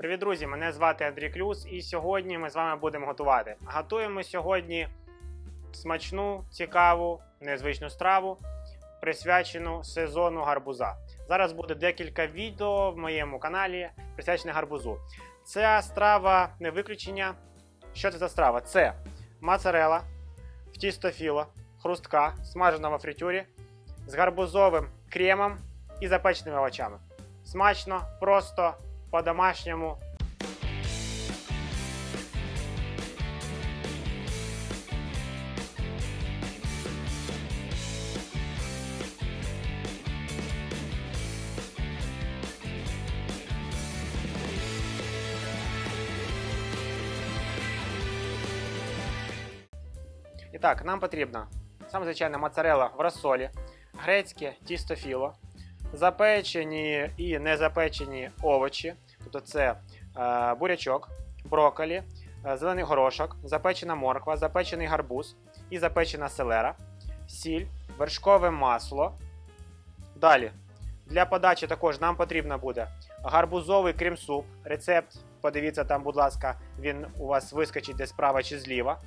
Привіт, друзі! Мене звати Андрій Клюс, і сьогодні ми з вами будемо готувати. Готуємо сьогодні смачну, цікаву, незвичну страву, присвячену сезону гарбуза. Зараз буде декілька відео в моєму каналі, присвячене гарбузу. Ця страва не виключення. Що це за страва? Це моцарела в тістофіло, хрустка, смажена во фритюрі з гарбузовим кремом і запеченими овочами. Смачно, просто, по-домашньому. І так, нам потрібна саме звичайна моцарела в розсолі, грецьке тісто запечені і незапечені овочі, тобто це е, бурячок, брокколі, е, зелений горошок, запечена морква, запечений гарбуз і запечена селера, сіль, вершкове масло. Далі, для подачі також нам потрібно буде гарбузовий крем-суп. Рецепт, подивіться там, будь ласка, він у вас вискочить десь справа чи зліва.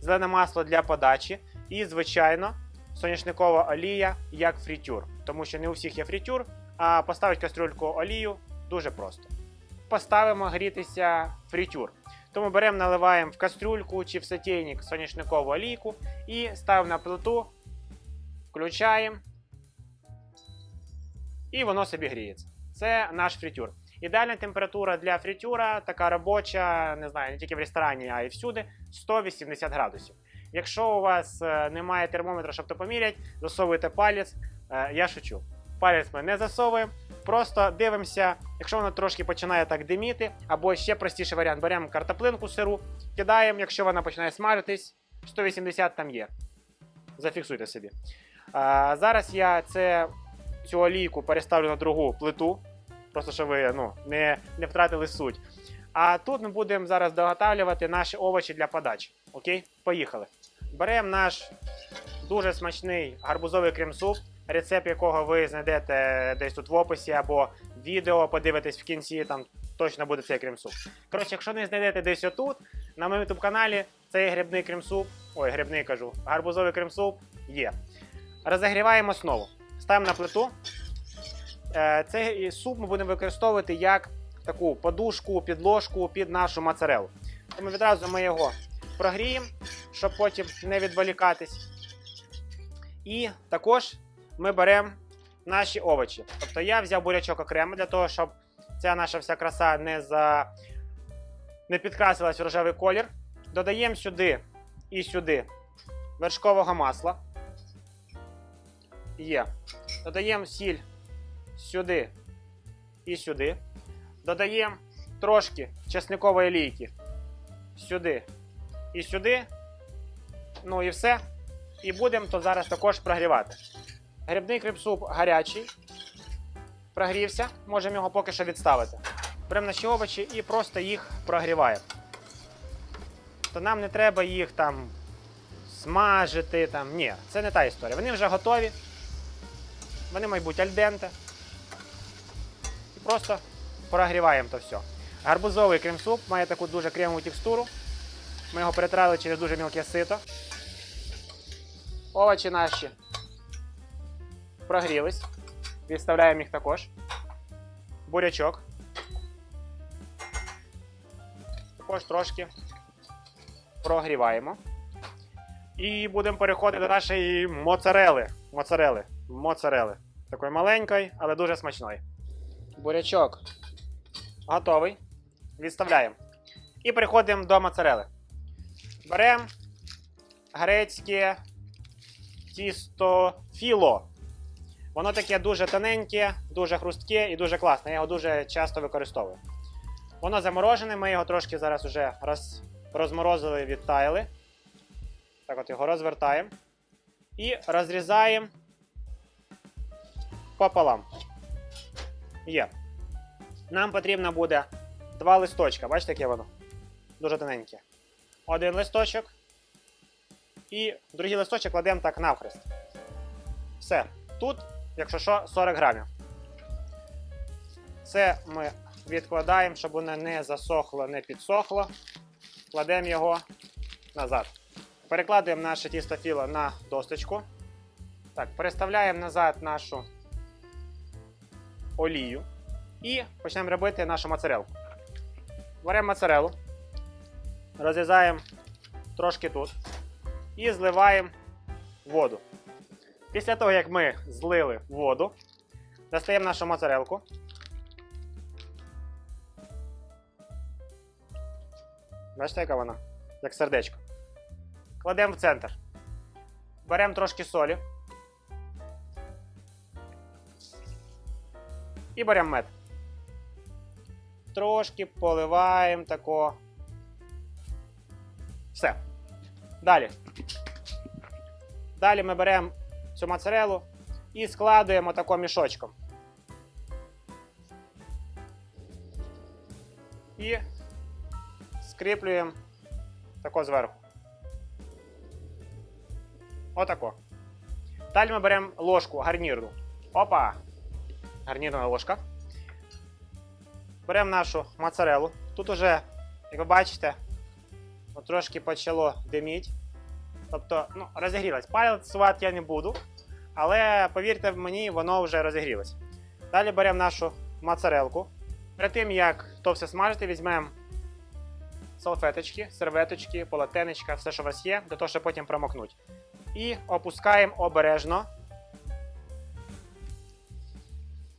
Зелене масло для подачі і, звичайно, соняшникова олія як фрітюр. Тому що не у всіх є фрітюр, а поставити кастрюльку олію дуже просто. Поставимо грітися фрітюр. Тому беремо, наливаємо в кастрюльку чи в сотейник соняшникову олійку і ставимо на плиту, включаємо. І воно собі гріється. Це наш фритюр. Ідеальна температура для фритюра, така робоча, не знаю, не тільки в ресторані, а й всюди 180 градусів. Якщо у вас е, немає термометра, щоб то поміряти, засовуйте палець. Е, Я шучу. Палець ми не засовуємо, просто дивимося, якщо воно трошки починає так диміти, або ще простіший варіант, беремо картоплинку сиру, кидаємо, якщо вона починає смажитись, 180 там є. Зафіксуйте собі. А, зараз я це, цю олійку переставлю на другу плиту, просто щоб ви ну, не, не втратили суть. А тут ми будемо зараз доготавлювати наші овочі для подачі. Окей? Поїхали. Беремо наш дуже смачний гарбузовий крем-суп, рецепт якого ви знайдете десь тут в описі або відео, подивитесь в кінці, там точно буде цей крем-суп. Коротше, якщо не знайдете десь отут, на моєму youtube каналі цей грибний крем-суп, ой, грибний кажу, гарбузовий крем-суп є. Розігріваємо основу. Ставимо на плиту. Е, Цей суп ми будемо використовувати як таку подушку, підложку під нашу моцарелу. Тому відразу ми його прогріємо, щоб потім не відволікатись. І також ми беремо наші овочі. Тобто я взяв бурячок окремо для того, щоб ця наша вся краса не, за... не підкрасилась в рожевий колір. Додаємо сюди і сюди вершкового масла. Є. Додаємо сіль сюди і сюди. Додаємо трошки чесникової олійки сюди і сюди. Ну і все. І будемо то зараз також прогрівати. Грибний крем-суп гарячий. Прогрівся, можемо його поки що відставити. Беремо наші овочі і просто їх прогріваємо. То нам не треба їх там смажити. Там. Ні, це не та історія. Вони вже готові. Вони, мабуть, альденте. І просто прогріваємо то все. Гарбузовий крем-суп має таку дуже кремову текстуру. Ми його перетрали через дуже мілке сито. Овочі наші прогрілись. Відставляємо їх також. Бурячок. Також трошки прогріваємо. І будемо переходити до нашої моцарели. Моцарели. Моцарели. Такої маленької, але дуже смачної. Бурячок готовий. Відставляємо. І переходимо до моцарели. Беремо грецьке тісто філо. Воно таке дуже тоненьке, дуже хрустке і дуже класне. Я його дуже часто використовую. Воно заморожене, ми його трошки зараз вже роз, розморозили, відтаяли. Так от його розвертаємо. І розрізаємо пополам. Є. Нам потрібно буде два листочка. Бачите, яке воно? Дуже тоненьке. Один листочок. І другий листочок кладемо так навхрест. Все. Тут, якщо що, 40 грамів. Це ми відкладаємо, щоб воно не засохло, не підсохло. Кладемо його назад. Перекладуємо наше тістофіло на досточку. Так, переставляємо назад нашу олію і почнемо робити нашу моцарелку. Беремо моцарелу, розрізаємо трошки тут і зливаємо воду. Після того, як ми злили воду, достаємо нашу моцарелку. Бачите, яка вона? Як сердечко. Кладемо в центр. Беремо трошки солі. І беремо мед. Трошки поливаємо тако. Все. Далі. Далі ми беремо цю моцарелу і складуємо тако мішочком. І скріплюємо тако зверху. Отако. Далі ми беремо ложку гарнірну. Опа! Гарнірна ложка. Беремо нашу моцарелу. Тут уже, як ви бачите, от трошки почало диміть. Тобто, ну, розігрілась. Палецувати я не буду. Але повірте мені, воно вже розігрілось. Далі беремо нашу моцарелку. Перед тим, як то все смажити, візьмемо салфеточки, серветочки, полотенечка, все, що у вас є, для того, щоб потім промокнути. І опускаємо обережно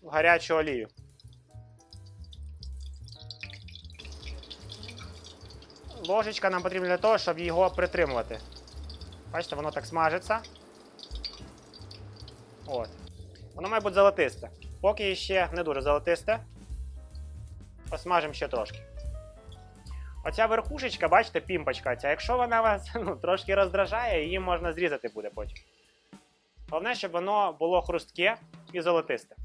в гарячу олію. Ложечка нам потрібна для того, щоб його притримувати. Бачите, воно так смажиться. От. Воно має бути золотисте. Поки ще не дуже золотисте. Посмажимо ще трошки. Оця верхушечка, бачите, пімпочка ця, якщо вона вас ну, трошки роздражає, її можна зрізати буде потім. Головне, щоб воно було хрустке і золотисте.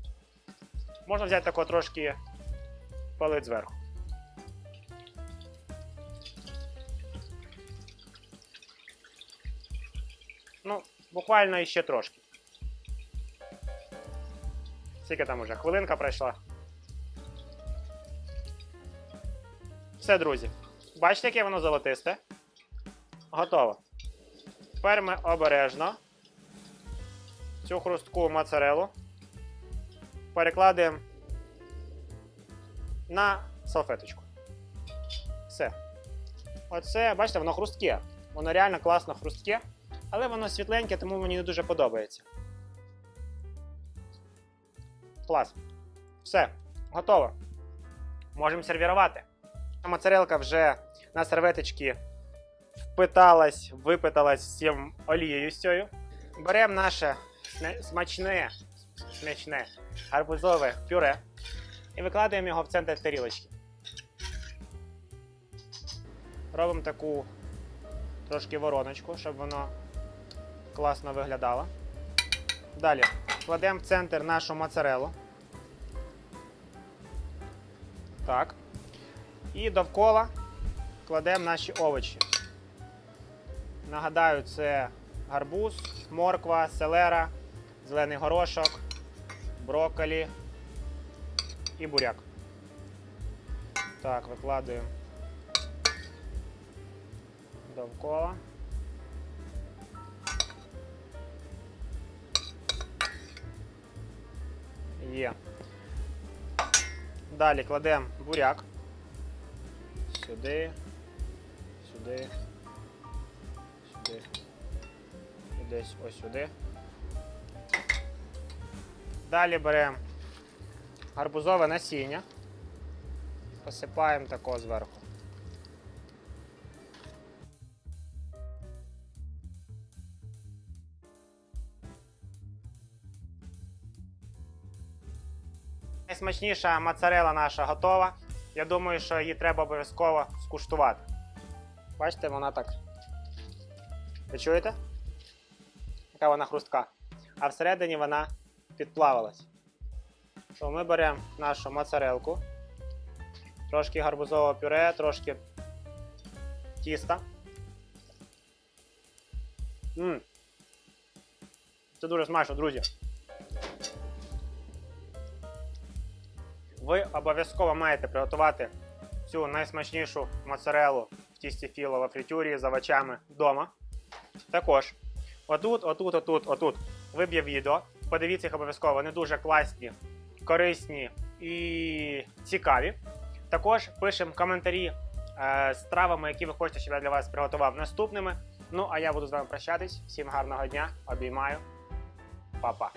Можна взяти тако трошки палить зверху. Буквально іще трошки. Скільки там уже? Хвилинка пройшла. Все, друзі. Бачите, яке воно золотисте? Готово. Тепер ми обережно цю хрустку моцарелу перекладаємо на салфеточку. Все. Оце, бачите, воно хрустке. Воно реально класно хрустке, але воно світленьке, тому мені не дуже подобається. Клас. Все, готово. Можемо сервірувати. Моцарелка вже на серветочки впиталась, випиталась всім олією з цією. Беремо наше смачне, смачне гарбузове пюре і викладаємо його в центр тарілочки. Робимо таку трошки вороночку, щоб воно класно виглядало. Далі кладемо в центр нашу моцарелу. Так. І довкола кладемо наші овочі. Нагадаю, це гарбуз, морква, селера, зелений горошок, брокколі і буряк. Так, викладуємо довкола. Далі кладемо буряк. Сюди, сюди, сюди. І десь ось сюди. Далі беремо гарбузове насіння. Посипаємо тако зверху. Найсмачніша моцарела наша готова. Я думаю, що її треба обов'язково скуштувати. Бачите, вона так. Ви чуєте? Яка вона хрустка. А всередині вона підплавилась. То ми беремо нашу моцарелку, трошки гарбузового пюре, трошки тіста. Ммм. Це дуже смачно, друзі. Ви обов'язково маєте приготувати цю найсмачнішу моцарелу в тісті філо в фритюрі з овочами вдома. Також отут, отут, отут, отут виб'є відео. Подивіться їх обов'язково, вони дуже класні, корисні і цікаві. Також пишемо коментарі е, з травами, які ви хочете, щоб я для вас приготував наступними. Ну а я буду з вами прощатись. Всім гарного дня, обіймаю, Па-па.